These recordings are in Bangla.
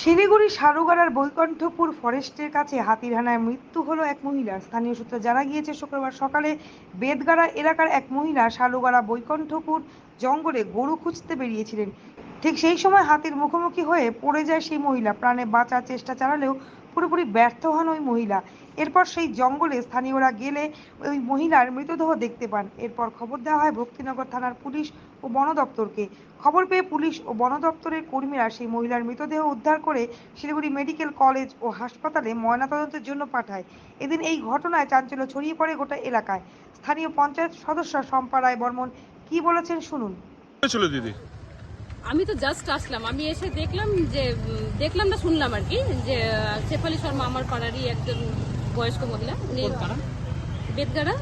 শিলিগুড়ি সারুগাড়ার বৈকণ্ঠপুর ফরেস্টের কাছে হাতির হানায় মৃত্যু হলো এক মহিলার। স্থানীয় সূত্রে জানা গিয়েছে, শুক্রবার সকালে বেদগাড়া এলাকার এক মহিলা সারুগাড়া বৈকণ্ঠপুর জঙ্গলে গরু খুঁজতে বেরিয়েছিলেন। ঠিক সেই সময় হাতির মুখোমুখি হয়ে পড়ে যায় সেই মহিলা। প্রাণে বাঁচার চেষ্টা চালালেও পুরোপুরি ব্যর্থ হন ওই মহিলা। এরপর সেই জঙ্গলে স্থানীয়রা গেলে ওই মহিলার মৃতদেহ দেখতে পান। এরপর খবর দেওয়া হয়, ভক্তিনগর থানার পুলিশ ও বন দপ্তরকে। খবর পেয়ে পুলিশ ও বন দপ্তরের কর্মীরা সেই মহিলার মৃতদেহ উদ্ধার করে শিলিগুড়ি মেডিকেল কলেজ ও হাসপাতালে ময়নাতদন্তের জন্য পাঠায়। এদিন এই ঘটনায় চাঞ্চল্য ছড়িয়ে পড়ে গোটা এলাকায়। স্থানীয় পঞ্চায়েত সদস্য শম্পা রায় বর্মন কি বলেছেন শুনুন। হয়েছিল দিদি। আমি তো জাস্ট আসলাম। আমি এসে দেখলাম যে দেখলাম না শুনলাম আর কি যে শেফালি শর্মা আমার পাড়ারই একজন বয়স্ক মহিলা। উনি বেদগাড়া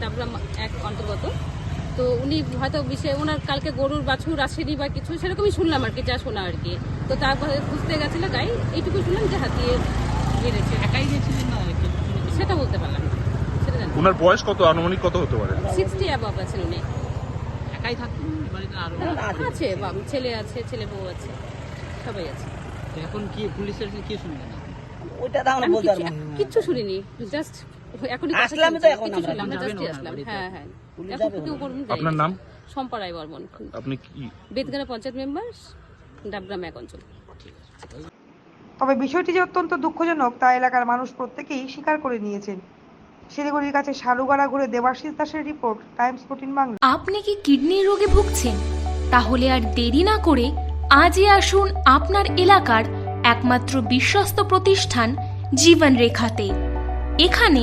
ডাবগ্রাম এক অন্তর্গত। তো উনি হয়তো বিষয়ে ওনার কালকে গরুর বাছুর আসেনি বা কিছু সেরকমই শুনলাম আর কি যা শোনা আর কি। তো তারপরে খুঁজতে গেছিল গাই এইটুকু শুনলাম যে হাতিয়ে মেরেছে। একাই গেছিলেন না? সেটা বলতে পারলাম না সেটা জানি ওনার বয়স কত? আনুমানিক কত হতে পারে? সিক্সটি অ্যাবাভ আছেন উনি। একাই থাকতেন? বাড়িতে আরও আছে? বাবু ছেলে আছে ছেলে বউ আছে সবাই আছে। এখন কি পুলিশের কি শুনলেন ওইটা তো আমরা বলতে কিছু- পারব। কিচ্ছু শুনিনি জাস্ট এখনই তো এখন আমরা। আসলাম। হ্যাঁ হ্যাঁ। এখন কেউ করুন আপনার নাম? সম্পরাই বর্মন। আপনি কি? বেদগাড়া পঞ্চায়েত মেম্বার ডাবগ্রাম এক অঞ্চল। তবে বিষয়টি যে অত্যন্ত দুঃখজনক তা এলাকার মানুষ প্রত্যেকেই স্বীকার করে নিয়েছেন। শিলিগুড়ির কাছে সারুগাড়া ঘুরে দেবাশিস দাসের রিপোর্ট টাইমস ফোর্টিন বাংলা। আপনি কি কিডনির রোগে ভুগছেন? তাহলে আর দেরি না করে আজই আসুন আপনার এলাকার একমাত্র বিশ্বস্ত প্রতিষ্ঠান জীবন রেখাতে এখানে